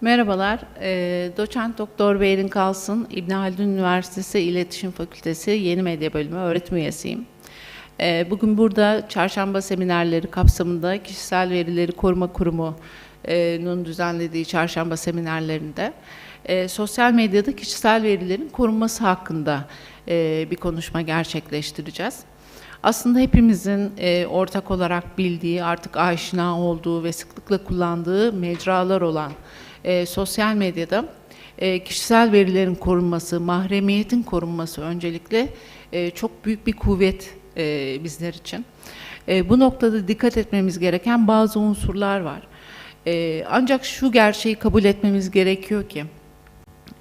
Merhabalar, e, doçent doktor Beyrin Kalsın, İbn Haldun Üniversitesi İletişim Fakültesi Yeni Medya Bölümü öğretim üyesiyim. E, bugün burada çarşamba seminerleri kapsamında Kişisel Verileri Koruma Kurumu'nun düzenlediği çarşamba seminerlerinde e, sosyal medyada kişisel verilerin korunması hakkında bir konuşma gerçekleştireceğiz. Aslında hepimizin e, ortak olarak bildiği, artık aşina olduğu ve sıklıkla kullandığı mecralar olan e, sosyal medyada e, kişisel verilerin korunması, mahremiyetin korunması öncelikle e, çok büyük bir kuvvet e, bizler için. E, bu noktada dikkat etmemiz gereken bazı unsurlar var. E, ancak şu gerçeği kabul etmemiz gerekiyor ki,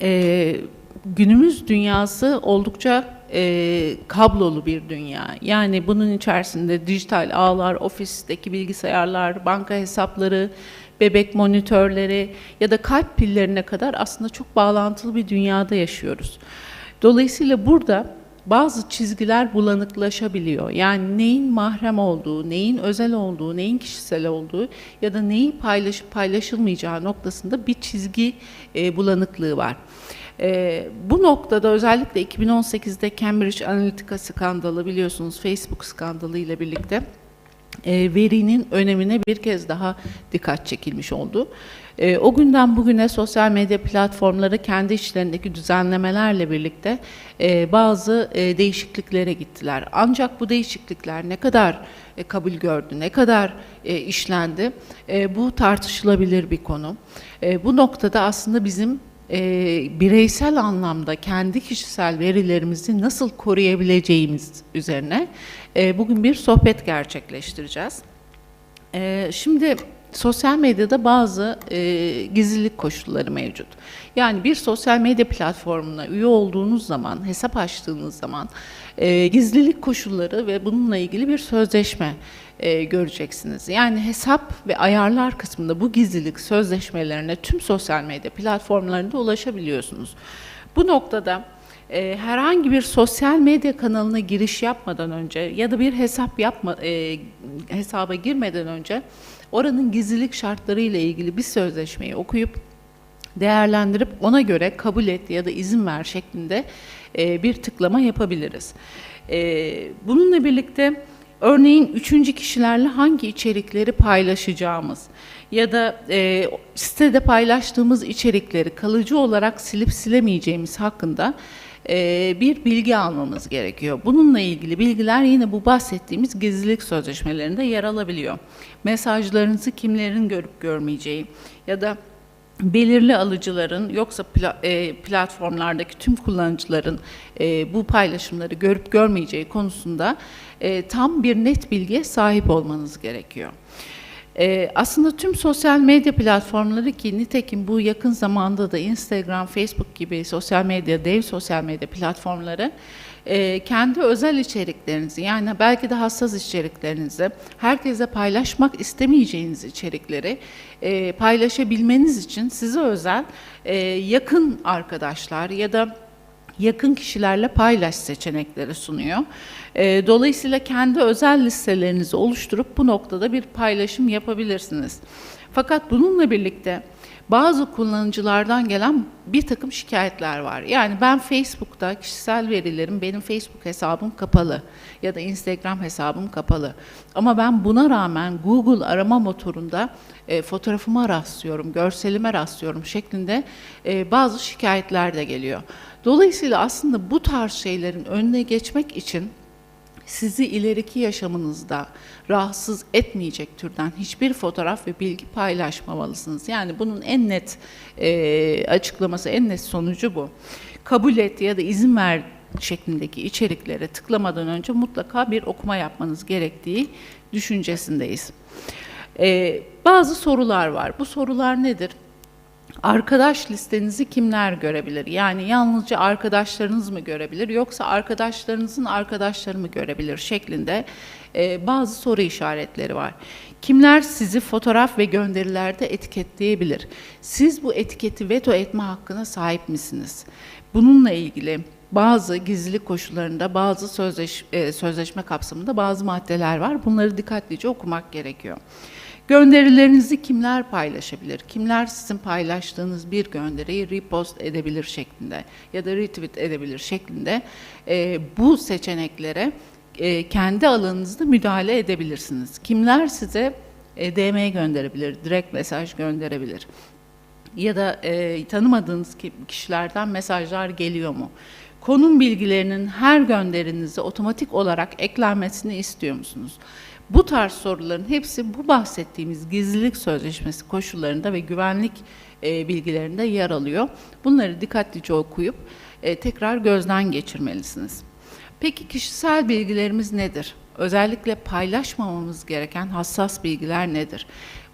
e, günümüz dünyası oldukça e, kablolu bir dünya. Yani bunun içerisinde dijital ağlar, ofisteki bilgisayarlar, banka hesapları, bebek monitörleri ya da kalp pillerine kadar aslında çok bağlantılı bir dünyada yaşıyoruz. Dolayısıyla burada bazı çizgiler bulanıklaşabiliyor. Yani neyin mahrem olduğu, neyin özel olduğu, neyin kişisel olduğu ya da neyi paylaşıp paylaşılmayacağı noktasında bir çizgi e, bulanıklığı var. E, bu noktada özellikle 2018'de Cambridge Analytica skandalı biliyorsunuz Facebook skandalı ile birlikte e, verinin önemine bir kez daha dikkat çekilmiş oldu. E, o günden bugüne sosyal medya platformları kendi içlerindeki düzenlemelerle birlikte e, bazı e, değişikliklere gittiler. Ancak bu değişiklikler ne kadar e, kabul gördü, ne kadar e, işlendi e, bu tartışılabilir bir konu. E, bu noktada aslında bizim e, bireysel anlamda kendi kişisel verilerimizi nasıl koruyabileceğimiz üzerine e, bugün bir sohbet gerçekleştireceğiz. E, şimdi sosyal medyada bazı e, gizlilik koşulları mevcut. Yani bir sosyal medya platformuna üye olduğunuz zaman, hesap açtığınız zaman e, gizlilik koşulları ve bununla ilgili bir sözleşme e, göreceksiniz. Yani hesap ve ayarlar kısmında bu gizlilik sözleşmelerine tüm sosyal medya platformlarında ulaşabiliyorsunuz. Bu noktada e, herhangi bir sosyal medya kanalına giriş yapmadan önce ya da bir hesap yapma e, hesaba girmeden önce oranın gizlilik şartları ile ilgili bir sözleşmeyi okuyup değerlendirip ona göre kabul et ya da izin ver şeklinde e, bir tıklama yapabiliriz. E, bununla birlikte örneğin üçüncü kişilerle hangi içerikleri paylaşacağımız ya da e, sitede paylaştığımız içerikleri kalıcı olarak silip silemeyeceğimiz hakkında e, bir bilgi almamız gerekiyor. Bununla ilgili bilgiler yine bu bahsettiğimiz gizlilik sözleşmelerinde yer alabiliyor. Mesajlarınızı kimlerin görüp görmeyeceği ya da belirli alıcıların yoksa pla, e, platformlardaki tüm kullanıcıların e, bu paylaşımları görüp görmeyeceği konusunda e, tam bir net bilgiye sahip olmanız gerekiyor. E, aslında tüm sosyal medya platformları ki nitekim bu yakın zamanda da Instagram, Facebook gibi sosyal medya, dev sosyal medya platformları e, kendi özel içeriklerinizi yani belki de hassas içeriklerinizi herkese paylaşmak istemeyeceğiniz içerikleri e, paylaşabilmeniz için size özel e, yakın arkadaşlar ya da yakın kişilerle paylaş seçenekleri sunuyor. E, dolayısıyla kendi özel listelerinizi oluşturup bu noktada bir paylaşım yapabilirsiniz. Fakat bununla birlikte bazı kullanıcılardan gelen bir takım şikayetler var. Yani ben Facebook'ta kişisel verilerim, benim Facebook hesabım kapalı ya da Instagram hesabım kapalı. Ama ben buna rağmen Google arama motorunda e, fotoğrafıma rastlıyorum, görselime rastlıyorum şeklinde e, bazı şikayetler de geliyor. Dolayısıyla aslında bu tarz şeylerin önüne geçmek için sizi ileriki yaşamınızda rahatsız etmeyecek türden hiçbir fotoğraf ve bilgi paylaşmamalısınız. Yani bunun en net e, açıklaması, en net sonucu bu. Kabul et ya da izin ver şeklindeki içeriklere tıklamadan önce mutlaka bir okuma yapmanız gerektiği düşüncesindeyiz. E, bazı sorular var. Bu sorular nedir? Arkadaş listenizi kimler görebilir? Yani yalnızca arkadaşlarınız mı görebilir yoksa arkadaşlarınızın arkadaşları mı görebilir şeklinde e, bazı soru işaretleri var. Kimler sizi fotoğraf ve gönderilerde etiketleyebilir? Siz bu etiketi veto etme hakkına sahip misiniz? Bununla ilgili bazı gizlilik koşullarında, bazı sözleş, e, sözleşme kapsamında bazı maddeler var. Bunları dikkatlice okumak gerekiyor. Gönderilerinizi kimler paylaşabilir? Kimler sizin paylaştığınız bir gönderiyi repost edebilir şeklinde ya da retweet edebilir şeklinde e, bu seçeneklere e, kendi alanınızda müdahale edebilirsiniz. Kimler size e, DM gönderebilir, direkt mesaj gönderebilir? Ya da e, tanımadığınız ki- kişilerden mesajlar geliyor mu? Konum bilgilerinin her gönderinize otomatik olarak eklenmesini istiyor musunuz? Bu tarz soruların hepsi bu bahsettiğimiz gizlilik sözleşmesi koşullarında ve güvenlik e, bilgilerinde yer alıyor. Bunları dikkatlice okuyup e, tekrar gözden geçirmelisiniz. Peki kişisel bilgilerimiz nedir? Özellikle paylaşmamamız gereken hassas bilgiler nedir?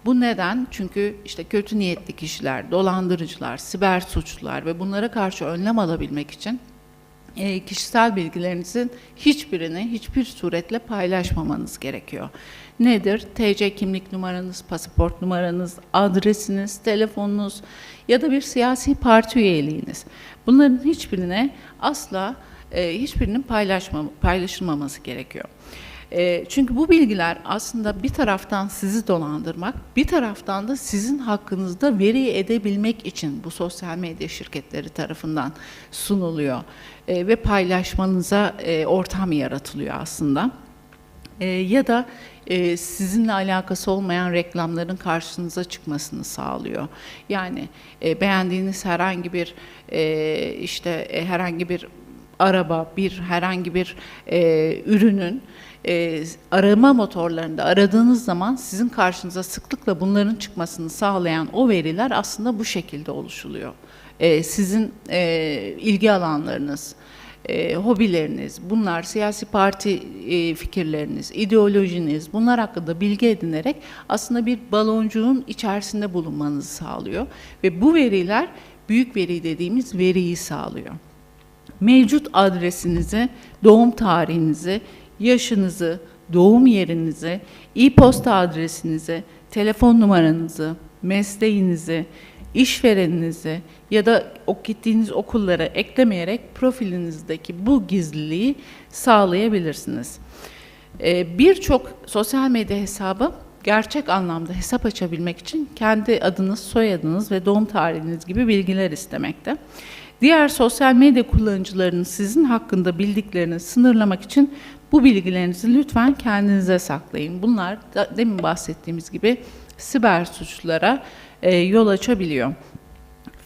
Bu neden? Çünkü işte kötü niyetli kişiler, dolandırıcılar, siber suçlular ve bunlara karşı önlem alabilmek için e, kişisel bilgilerinizin hiçbirini hiçbir suretle paylaşmamanız gerekiyor. Nedir? TC kimlik numaranız, pasaport numaranız, adresiniz, telefonunuz ya da bir siyasi parti üyeliğiniz. Bunların hiçbirine asla e, hiçbirinin paylaşma, paylaşılmaması gerekiyor. E, çünkü bu bilgiler aslında bir taraftan sizi dolandırmak, bir taraftan da sizin hakkınızda veri edebilmek için bu sosyal medya şirketleri tarafından sunuluyor E, ve paylaşmanıza e, ortam yaratılıyor aslında. E, ya da e, sizinle alakası olmayan reklamların karşınıza çıkmasını sağlıyor. Yani e, beğendiğiniz herhangi bir e, işte e, herhangi bir araba, bir herhangi bir e, ürünün e, arama motorlarında aradığınız zaman sizin karşınıza sıklıkla bunların çıkmasını sağlayan o veriler aslında bu şekilde oluşuluyor. E, sizin e, ilgi alanlarınız, e, hobileriniz, bunlar siyasi parti e, fikirleriniz, ideolojiniz, bunlar hakkında bilgi edinerek aslında bir baloncuğun içerisinde bulunmanızı sağlıyor ve bu veriler büyük veri dediğimiz veriyi sağlıyor mevcut adresinizi, doğum tarihinizi, yaşınızı, doğum yerinizi, e-posta adresinizi, telefon numaranızı, mesleğinizi, işvereninizi ya da gittiğiniz okullara eklemeyerek profilinizdeki bu gizliliği sağlayabilirsiniz. Ee, Birçok sosyal medya hesabı gerçek anlamda hesap açabilmek için kendi adınız, soyadınız ve doğum tarihiniz gibi bilgiler istemekte. Diğer sosyal medya kullanıcılarının sizin hakkında bildiklerini sınırlamak için bu bilgilerinizi lütfen kendinize saklayın. Bunlar da, demin bahsettiğimiz gibi siber suçlara e, yol açabiliyor.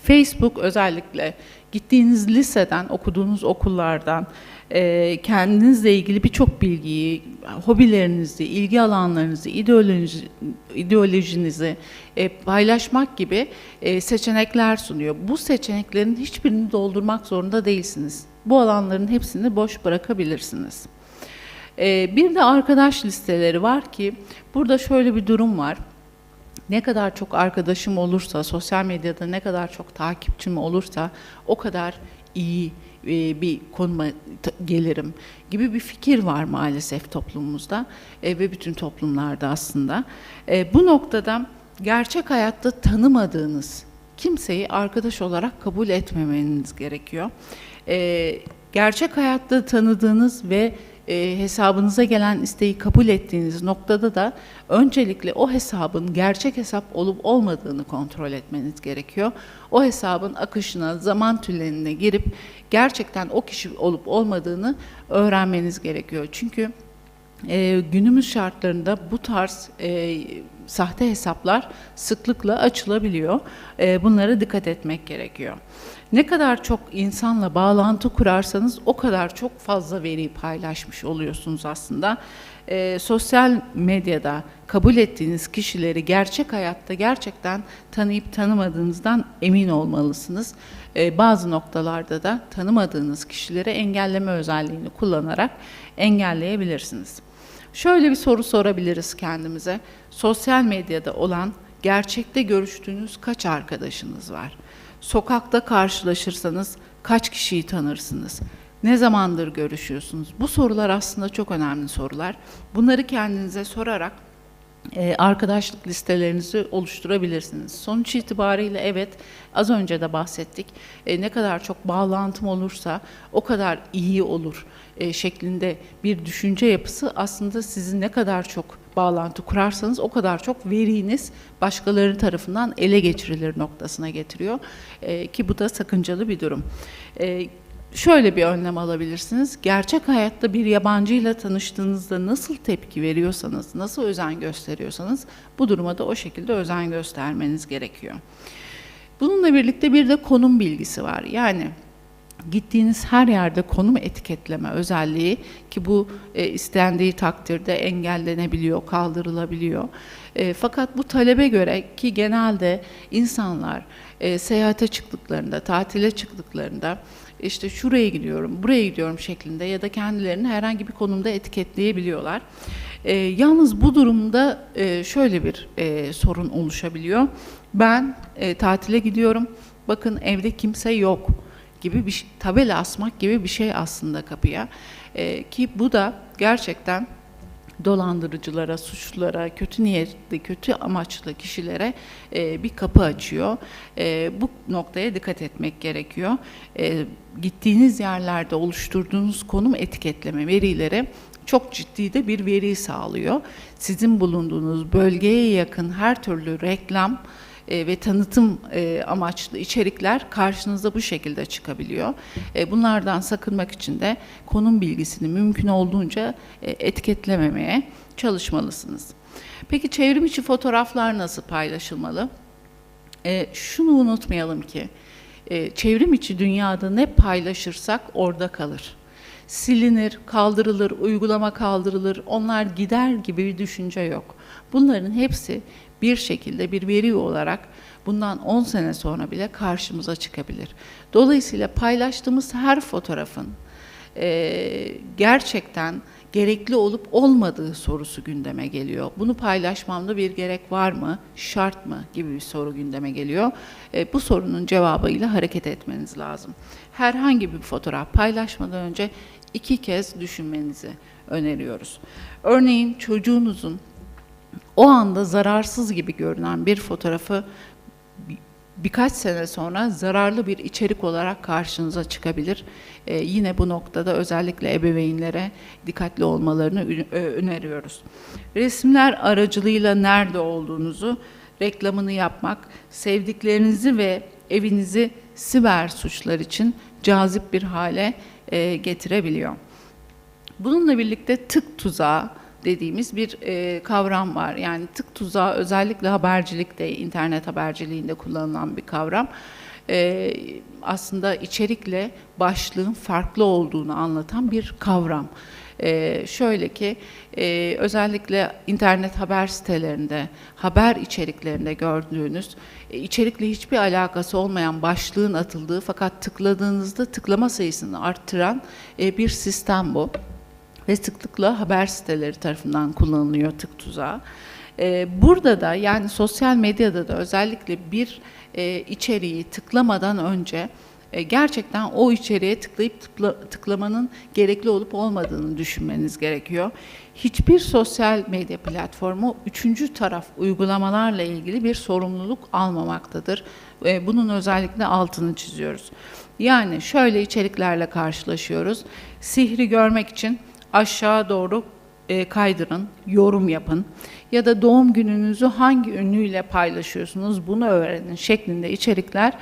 Facebook özellikle gittiğiniz liseden, okuduğunuz okullardan e, kendinizle ilgili birçok bilgiyi, hobilerinizi, ilgi alanlarınızı, ideoloji, ideolojinizi e, paylaşmak gibi e, seçenekler sunuyor. Bu seçeneklerin hiçbirini doldurmak zorunda değilsiniz. Bu alanların hepsini boş bırakabilirsiniz. E, bir de arkadaş listeleri var ki burada şöyle bir durum var ne kadar çok arkadaşım olursa, sosyal medyada ne kadar çok takipçim olursa o kadar iyi e, bir konuma gelirim gibi bir fikir var maalesef toplumumuzda e, ve bütün toplumlarda aslında. E, bu noktada gerçek hayatta tanımadığınız kimseyi arkadaş olarak kabul etmemeniz gerekiyor. Gerçek hayatta tanıdığınız ve e, hesabınıza gelen isteği kabul ettiğiniz noktada da öncelikle o hesabın gerçek hesap olup olmadığını kontrol etmeniz gerekiyor. O hesabın akışına, zaman tünneline girip gerçekten o kişi olup olmadığını öğrenmeniz gerekiyor. Çünkü e, günümüz şartlarında bu tarz e, sahte hesaplar sıklıkla açılabiliyor. E, bunlara dikkat etmek gerekiyor. Ne kadar çok insanla bağlantı kurarsanız o kadar çok fazla veri paylaşmış oluyorsunuz aslında. E, sosyal medyada kabul ettiğiniz kişileri gerçek hayatta gerçekten tanıyıp tanımadığınızdan emin olmalısınız. E, bazı noktalarda da tanımadığınız kişileri engelleme özelliğini kullanarak engelleyebilirsiniz. Şöyle bir soru sorabiliriz kendimize. Sosyal medyada olan gerçekte görüştüğünüz kaç arkadaşınız var? Sokakta karşılaşırsanız kaç kişiyi tanırsınız? Ne zamandır görüşüyorsunuz? Bu sorular aslında çok önemli sorular. Bunları kendinize sorarak e, arkadaşlık listelerinizi oluşturabilirsiniz. Sonuç itibariyle evet az önce de bahsettik. E, ne kadar çok bağlantım olursa o kadar iyi olur e, şeklinde bir düşünce yapısı aslında sizi ne kadar çok bağlantı kurarsanız o kadar çok veriniz başkaları tarafından ele geçirilir noktasına getiriyor. E, ki bu da sakıncalı bir durum. E, şöyle bir önlem alabilirsiniz. Gerçek hayatta bir yabancıyla tanıştığınızda nasıl tepki veriyorsanız, nasıl özen gösteriyorsanız bu duruma da o şekilde özen göstermeniz gerekiyor. Bununla birlikte bir de konum bilgisi var. Yani gittiğiniz her yerde konum etiketleme özelliği ki bu e, istendiği takdirde engellenebiliyor, kaldırılabiliyor. E, fakat bu talebe göre ki genelde insanlar e, seyahate çıktıklarında, tatile çıktıklarında işte şuraya gidiyorum, buraya gidiyorum şeklinde ya da kendilerini herhangi bir konumda etiketleyebiliyorlar. E, yalnız bu durumda e, şöyle bir e, sorun oluşabiliyor. Ben e, tatile gidiyorum, bakın evde kimse yok gibi bir tabela asmak gibi bir şey aslında kapıya. E, ki bu da gerçekten dolandırıcılara, suçlulara, kötü niyetli, kötü amaçlı kişilere e, bir kapı açıyor. E, bu noktaya dikkat etmek gerekiyor. E, gittiğiniz yerlerde oluşturduğunuz konum etiketleme verileri çok ciddi de bir veri sağlıyor. Sizin bulunduğunuz bölgeye yakın her türlü reklam e, ve tanıtım e, amaçlı içerikler karşınıza bu şekilde çıkabiliyor. E, bunlardan sakınmak için de konum bilgisini mümkün olduğunca etiketlememeye çalışmalısınız. Peki çevrim içi fotoğraflar nasıl paylaşılmalı? Şunu unutmayalım ki çevrim içi dünyada ne paylaşırsak orada kalır. Silinir, kaldırılır, uygulama kaldırılır, onlar gider gibi bir düşünce yok. Bunların hepsi bir şekilde bir veri olarak bundan 10 sene sonra bile karşımıza çıkabilir. Dolayısıyla paylaştığımız her fotoğrafın e, gerçekten gerekli olup olmadığı sorusu gündeme geliyor. Bunu paylaşmamda bir gerek var mı, şart mı gibi bir soru gündeme geliyor. E, bu sorunun cevabıyla hareket etmeniz lazım. Herhangi bir fotoğraf paylaşmadan önce iki kez düşünmenizi öneriyoruz. Örneğin çocuğunuzun o anda zararsız gibi görünen bir fotoğrafı bir- birkaç sene sonra zararlı bir içerik olarak karşınıza çıkabilir. Ee, yine bu noktada özellikle ebeveynlere dikkatli olmalarını öneriyoruz. Resimler aracılığıyla nerede olduğunuzu reklamını yapmak, sevdiklerinizi ve evinizi siber suçlar için cazip bir hale e, getirebiliyor. Bununla birlikte tık tuzağı dediğimiz bir e, kavram var. Yani tık tuzağı özellikle habercilikte, internet haberciliğinde kullanılan bir kavram. E, aslında içerikle başlığın farklı olduğunu anlatan bir kavram. E, şöyle ki e, özellikle internet haber sitelerinde, haber içeriklerinde gördüğünüz e, içerikle hiçbir alakası olmayan başlığın atıldığı fakat tıkladığınızda tıklama sayısını arttıran e, bir sistem bu ve sıklıkla haber siteleri tarafından kullanılıyor tık tuzağı. Ee, burada da yani sosyal medyada da özellikle bir e, içeriği tıklamadan önce e, gerçekten o içeriğe tıklayıp tıkla- tıklamanın gerekli olup olmadığını düşünmeniz gerekiyor. Hiçbir sosyal medya platformu üçüncü taraf uygulamalarla ilgili bir sorumluluk almamaktadır. E, bunun özellikle altını çiziyoruz. Yani şöyle içeriklerle karşılaşıyoruz. Sihri görmek için aşağı doğru e, kaydırın, yorum yapın ya da doğum gününüzü hangi ünlüyle paylaşıyorsunuz bunu öğrenin şeklinde içerikler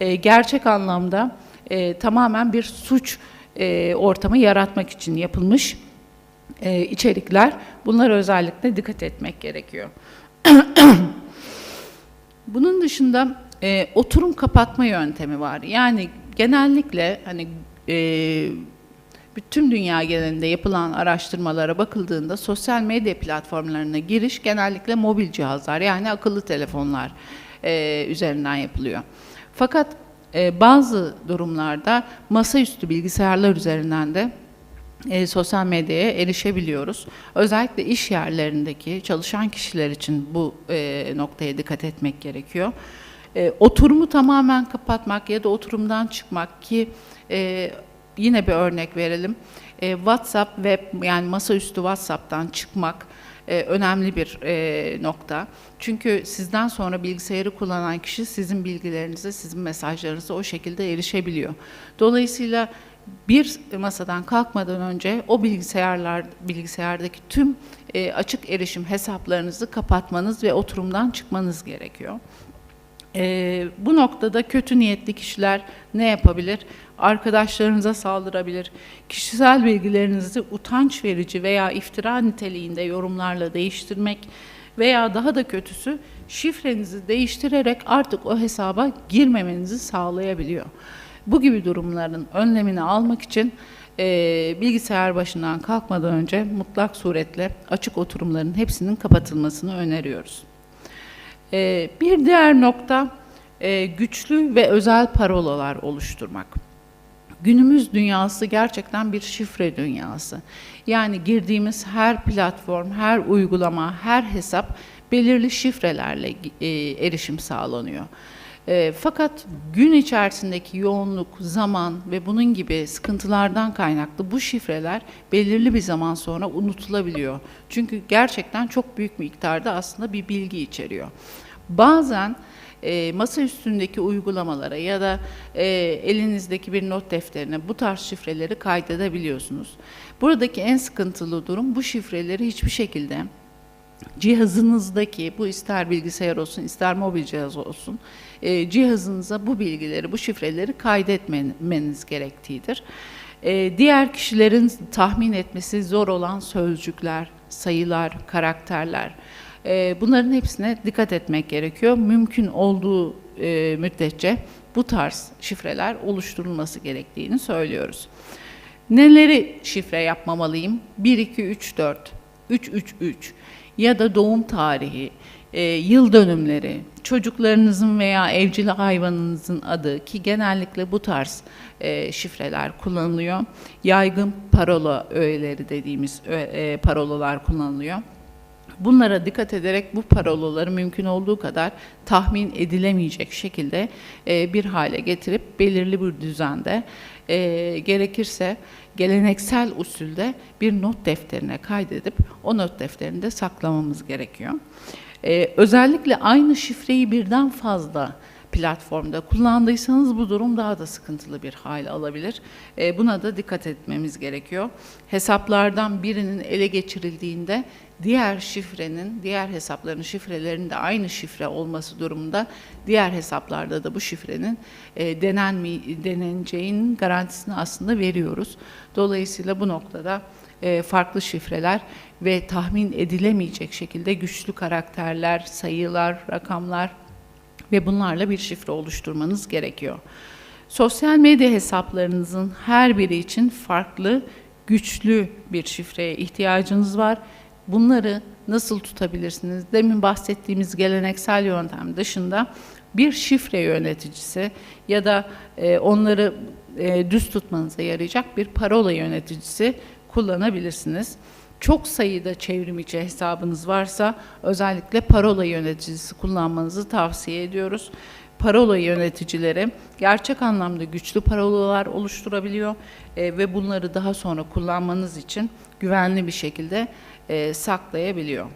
e, gerçek anlamda e, tamamen bir suç e, ortamı yaratmak için yapılmış e, içerikler. Bunlara özellikle dikkat etmek gerekiyor. Bunun dışında e, oturum kapatma yöntemi var. Yani genellikle hani e, bütün dünya genelinde yapılan araştırmalara bakıldığında sosyal medya platformlarına giriş genellikle mobil cihazlar yani akıllı telefonlar e, üzerinden yapılıyor. Fakat e, bazı durumlarda masaüstü bilgisayarlar üzerinden de e, sosyal medyaya erişebiliyoruz. Özellikle iş yerlerindeki çalışan kişiler için bu e, noktaya dikkat etmek gerekiyor. E, oturumu tamamen kapatmak ya da oturumdan çıkmak ki e, yine bir örnek verelim. E, WhatsApp web yani masaüstü WhatsApp'tan çıkmak e, önemli bir e, nokta. Çünkü sizden sonra bilgisayarı kullanan kişi sizin bilgilerinize, sizin mesajlarınıza o şekilde erişebiliyor. Dolayısıyla bir masadan kalkmadan önce o bilgisayarlar bilgisayardaki tüm e, açık erişim hesaplarınızı kapatmanız ve oturumdan çıkmanız gerekiyor. E, bu noktada kötü niyetli kişiler ne yapabilir? Arkadaşlarınıza saldırabilir. Kişisel bilgilerinizi utanç verici veya iftira niteliğinde yorumlarla değiştirmek veya daha da kötüsü şifrenizi değiştirerek artık o hesaba girmemenizi sağlayabiliyor. Bu gibi durumların önlemini almak için e, bilgisayar başından kalkmadan önce mutlak suretle açık oturumların hepsinin kapatılmasını öneriyoruz. E, bir diğer nokta e, güçlü ve özel parolalar oluşturmak. Günümüz dünyası gerçekten bir şifre dünyası. Yani girdiğimiz her platform, her uygulama, her hesap belirli şifrelerle e, erişim sağlanıyor. E, fakat gün içerisindeki yoğunluk, zaman ve bunun gibi sıkıntılardan kaynaklı bu şifreler belirli bir zaman sonra unutulabiliyor. Çünkü gerçekten çok büyük miktarda aslında bir bilgi içeriyor. Bazen e, masa üstündeki uygulamalara ya da e, elinizdeki bir not defterine bu tarz şifreleri kaydedebiliyorsunuz. Buradaki en sıkıntılı durum bu şifreleri hiçbir şekilde cihazınızdaki bu ister bilgisayar olsun ister mobil cihaz olsun e, cihazınıza bu bilgileri bu şifreleri kaydetmeniz gerektiğidir. E, diğer kişilerin tahmin etmesi zor olan sözcükler, sayılar, karakterler e, bunların hepsine dikkat etmek gerekiyor. Mümkün olduğu e, müddetçe bu tarz şifreler oluşturulması gerektiğini söylüyoruz. Neleri şifre yapmamalıyım? 1, 2, 3, 4, 3, 3, 3 ya da doğum tarihi, e, yıl dönümleri, çocuklarınızın veya evcil hayvanınızın adı ki genellikle bu tarz e, şifreler kullanılıyor. Yaygın parola öğeleri dediğimiz e, parolalar kullanılıyor. Bunlara dikkat ederek bu parolaları mümkün olduğu kadar tahmin edilemeyecek şekilde e, bir hale getirip belirli bir düzende e, gerekirse geleneksel usulde bir not defterine kaydedip o not defterinde saklamamız gerekiyor. E, özellikle aynı şifreyi birden fazla platformda kullandıysanız bu durum daha da sıkıntılı bir hal alabilir. E, buna da dikkat etmemiz gerekiyor. Hesaplardan birinin ele geçirildiğinde diğer şifrenin, diğer hesapların şifrelerinin de aynı şifre olması durumunda diğer hesaplarda da bu şifrenin e, denenmi, deneneceğinin garantisini aslında veriyoruz. Dolayısıyla bu noktada e, farklı şifreler ve tahmin edilemeyecek şekilde güçlü karakterler, sayılar, rakamlar ve bunlarla bir şifre oluşturmanız gerekiyor. Sosyal medya hesaplarınızın her biri için farklı, güçlü bir şifreye ihtiyacınız var. Bunları nasıl tutabilirsiniz? Demin bahsettiğimiz geleneksel yöntem dışında bir şifre yöneticisi ya da e, onları e, düz tutmanıza yarayacak bir parola yöneticisi kullanabilirsiniz. Çok sayıda çevrimiçi hesabınız varsa özellikle parola yöneticisi kullanmanızı tavsiye ediyoruz. Parola yöneticileri gerçek anlamda güçlü parolalar oluşturabiliyor e, ve bunları daha sonra kullanmanız için güvenli bir şekilde e, saklayabiliyor.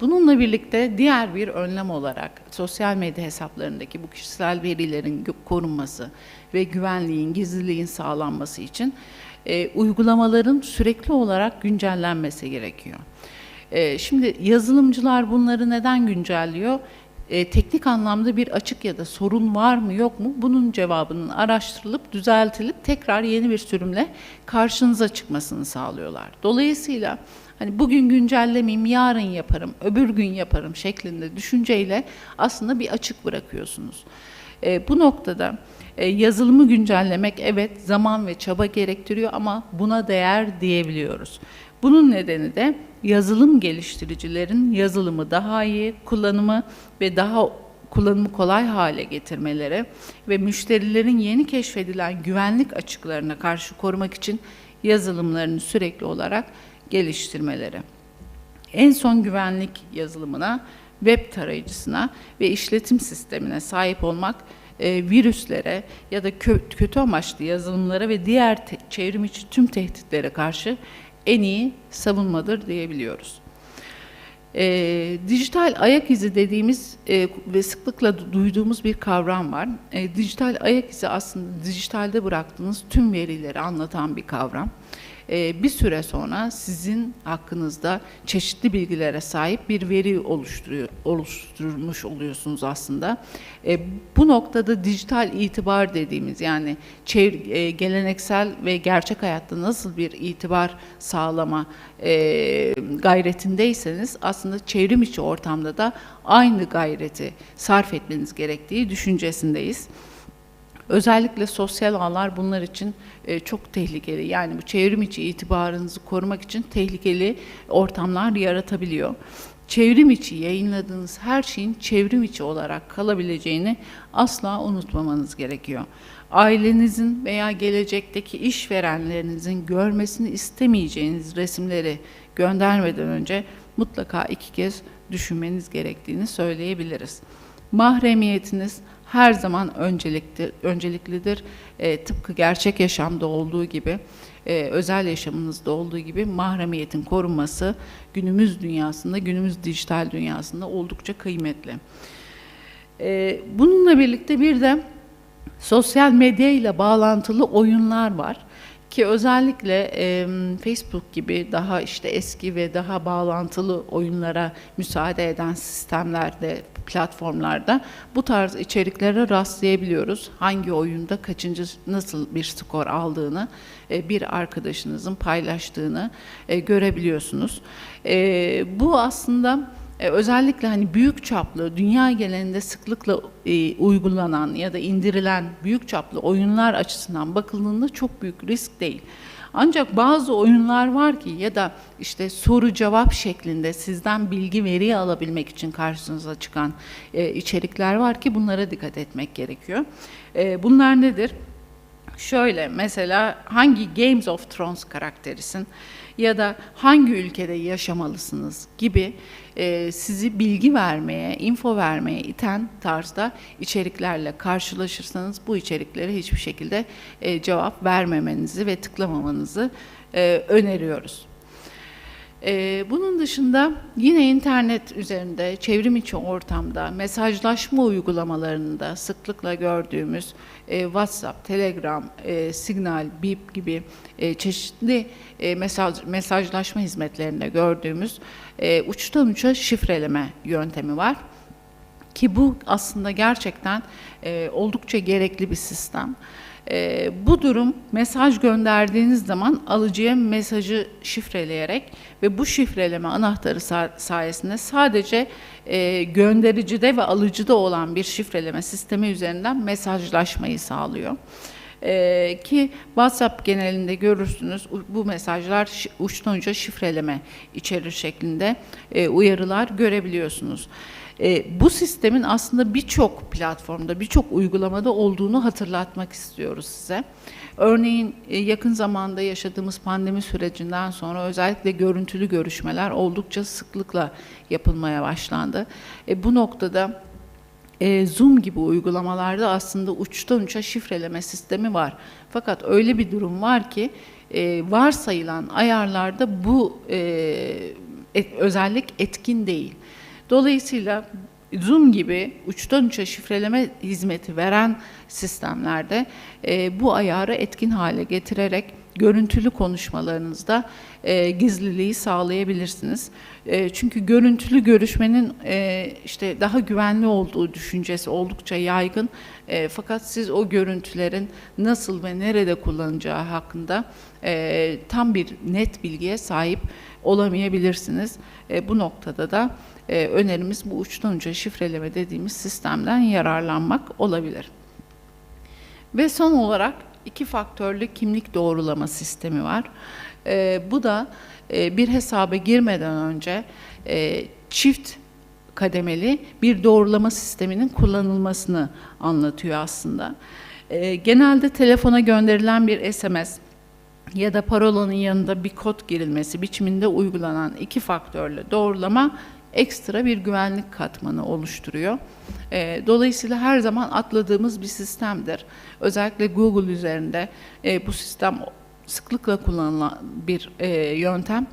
Bununla birlikte diğer bir önlem olarak sosyal medya hesaplarındaki bu kişisel verilerin korunması ve güvenliğin, gizliliğin sağlanması için e, uygulamaların sürekli olarak güncellenmesi gerekiyor. E, şimdi yazılımcılar bunları neden güncelliyor? E, teknik anlamda bir açık ya da sorun var mı yok mu? Bunun cevabının araştırılıp düzeltilip tekrar yeni bir sürümle karşınıza çıkmasını sağlıyorlar. Dolayısıyla hani bugün güncellemeyeyim, yarın yaparım, öbür gün yaparım şeklinde düşünceyle aslında bir açık bırakıyorsunuz. E, bu noktada e, yazılımı güncellemek evet zaman ve çaba gerektiriyor ama buna değer diyebiliyoruz. Bunun nedeni de yazılım geliştiricilerin yazılımı daha iyi, kullanımı ve daha kullanımı kolay hale getirmeleri ve müşterilerin yeni keşfedilen güvenlik açıklarına karşı korumak için yazılımlarını sürekli olarak geliştirmeleri. En son güvenlik yazılımına, web tarayıcısına ve işletim sistemine sahip olmak e, virüslere ya da kö kötü amaçlı yazılımlara ve diğer çevrim içi tüm tehditlere karşı en iyi savunmadır diyebiliyoruz. E, dijital ayak izi dediğimiz e, ve sıklıkla duyduğumuz bir kavram var. E, dijital ayak izi aslında dijitalde bıraktığınız tüm verileri anlatan bir kavram. E, bir süre sonra sizin hakkınızda çeşitli bilgilere sahip bir veri oluşturuyor, oluşturmuş oluyorsunuz aslında. E, bu noktada dijital itibar dediğimiz yani e, geleneksel ve gerçek hayatta nasıl bir itibar sağlama e, gayretindeyseniz aslında çevrim içi ortamda da aynı gayreti sarf etmeniz gerektiği düşüncesindeyiz. Özellikle sosyal ağlar bunlar için e, çok tehlikeli. Yani bu çevrim içi itibarınızı korumak için tehlikeli ortamlar yaratabiliyor. Çevrim içi yayınladığınız her şeyin çevrim içi olarak kalabileceğini asla unutmamanız gerekiyor. Ailenizin veya gelecekteki işverenlerinizin görmesini istemeyeceğiniz resimleri göndermeden önce mutlaka iki kez düşünmeniz gerektiğini söyleyebiliriz. Mahremiyetiniz her zaman öncelikli, önceliklidir. E, tıpkı gerçek yaşamda olduğu gibi, e, özel yaşamınızda olduğu gibi mahremiyetin korunması günümüz dünyasında, günümüz dijital dünyasında oldukça kıymetli. E, bununla birlikte bir de sosyal medya ile bağlantılı oyunlar var ki özellikle e, Facebook gibi daha işte eski ve daha bağlantılı oyunlara müsaade eden sistemlerde platformlarda bu tarz içeriklere rastlayabiliyoruz. Hangi oyunda kaçıncı nasıl bir skor aldığını e, bir arkadaşınızın paylaştığını e, görebiliyorsunuz. E, bu aslında özellikle hani büyük çaplı dünya genelinde sıklıkla uygulanan ya da indirilen büyük çaplı oyunlar açısından bakıldığında çok büyük risk değil. Ancak bazı oyunlar var ki ya da işte soru cevap şeklinde sizden bilgi veriyi alabilmek için karşınıza çıkan e, içerikler var ki bunlara dikkat etmek gerekiyor. E, bunlar nedir? Şöyle mesela hangi Games of Thrones karakterisin ya da hangi ülkede yaşamalısınız gibi e, sizi bilgi vermeye, info vermeye iten tarzda içeriklerle karşılaşırsanız bu içeriklere hiçbir şekilde e, cevap vermemenizi ve tıklamamanızı e, öneriyoruz. Ee, bunun dışında yine internet üzerinde, çevrim içi ortamda, mesajlaşma uygulamalarında sıklıkla gördüğümüz e, WhatsApp, Telegram, e, Signal, Beep gibi e, çeşitli mesaj, mesajlaşma hizmetlerinde gördüğümüz uçtan uça şifreleme yöntemi var. Ki bu aslında gerçekten oldukça gerekli bir sistem. E, bu durum mesaj gönderdiğiniz zaman alıcıya mesajı şifreleyerek ve bu şifreleme anahtarı sayesinde sadece e, göndericide ve alıcıda olan bir şifreleme sistemi üzerinden mesajlaşmayı sağlıyor. Ee, ki WhatsApp genelinde görürsünüz bu mesajlar uçtan uca şifreleme içerir şeklinde e, uyarılar görebiliyorsunuz. E, bu sistemin aslında birçok platformda, birçok uygulamada olduğunu hatırlatmak istiyoruz size. Örneğin e, yakın zamanda yaşadığımız pandemi sürecinden sonra özellikle görüntülü görüşmeler oldukça sıklıkla yapılmaya başlandı. E, bu noktada e, Zoom gibi uygulamalarda aslında uçtan uça şifreleme sistemi var. Fakat öyle bir durum var ki e, varsayılan ayarlarda bu e, et, özellik etkin değil. Dolayısıyla Zoom gibi uçtan uça şifreleme hizmeti veren sistemlerde e, bu ayarı etkin hale getirerek görüntülü konuşmalarınızda e, gizliliği sağlayabilirsiniz. E, çünkü görüntülü görüşmenin e, işte daha güvenli olduğu düşüncesi oldukça yaygın. E, fakat siz o görüntülerin nasıl ve nerede kullanacağı hakkında e, tam bir net bilgiye sahip olamayabilirsiniz. E, bu noktada da e, önerimiz bu uçtan uca şifreleme dediğimiz sistemden yararlanmak olabilir. Ve son olarak iki faktörlü kimlik doğrulama sistemi var. E, bu da e, bir hesaba girmeden önce e, çift kademeli bir doğrulama sisteminin kullanılmasını anlatıyor aslında. E, genelde telefona gönderilen bir SMS ya da parolanın yanında bir kod girilmesi biçiminde uygulanan iki faktörlü doğrulama ekstra bir güvenlik katmanı oluşturuyor. E, dolayısıyla her zaman atladığımız bir sistemdir. Özellikle Google üzerinde e, bu sistem sıklıkla kullanılan bir e, yöntem.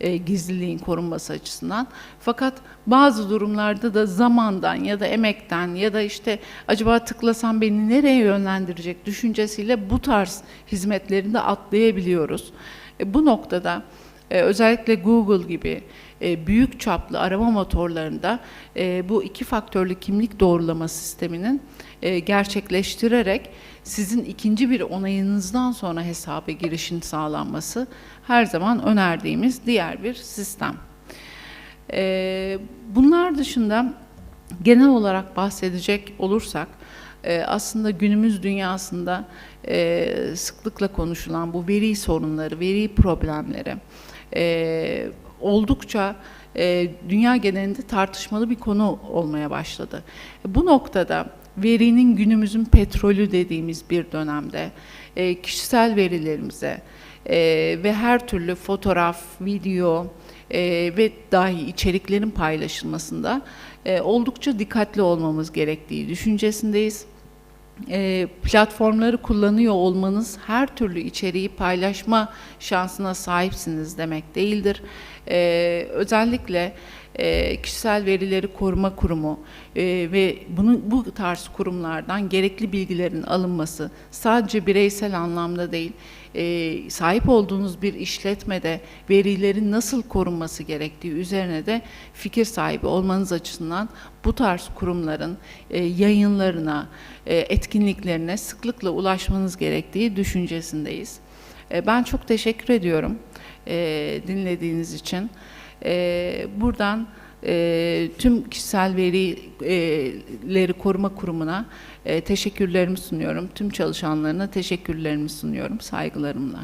e, gizliliğin korunması açısından. Fakat bazı durumlarda da zamandan ya da emekten ya da işte acaba tıklasam beni nereye yönlendirecek düşüncesiyle bu tarz hizmetlerini de atlayabiliyoruz. E, bu noktada e, özellikle Google gibi e, büyük çaplı arama motorlarında e, bu iki faktörlü kimlik doğrulama sisteminin e, gerçekleştirerek sizin ikinci bir onayınızdan sonra hesaba girişin sağlanması her zaman önerdiğimiz diğer bir sistem. Bunlar dışında genel olarak bahsedecek olursak aslında günümüz dünyasında sıklıkla konuşulan bu veri sorunları, veri problemleri oldukça e, dünya genelinde tartışmalı bir konu olmaya başladı. Bu noktada verinin günümüzün petrolü dediğimiz bir dönemde e, kişisel verilerimize e, ve her türlü fotoğraf, video e, ve dahi içeriklerin paylaşılmasında e, oldukça dikkatli olmamız gerektiği düşüncesindeyiz e, platformları kullanıyor olmanız her türlü içeriği paylaşma şansına sahipsiniz demek değildir. E, özellikle e, kişisel verileri koruma kurumu e, ve bunun bu tarz kurumlardan gerekli bilgilerin alınması sadece bireysel anlamda değil, e, sahip olduğunuz bir işletmede verilerin nasıl korunması gerektiği üzerine de fikir sahibi olmanız açısından bu tarz kurumların e, yayınlarına, e, etkinliklerine sıklıkla ulaşmanız gerektiği düşüncesindeyiz. E, ben çok teşekkür ediyorum e, dinlediğiniz için. E, buradan e, tüm kişisel verileri koruma kurumuna teşekkürlerimi sunuyorum. Tüm çalışanlarına teşekkürlerimi sunuyorum saygılarımla.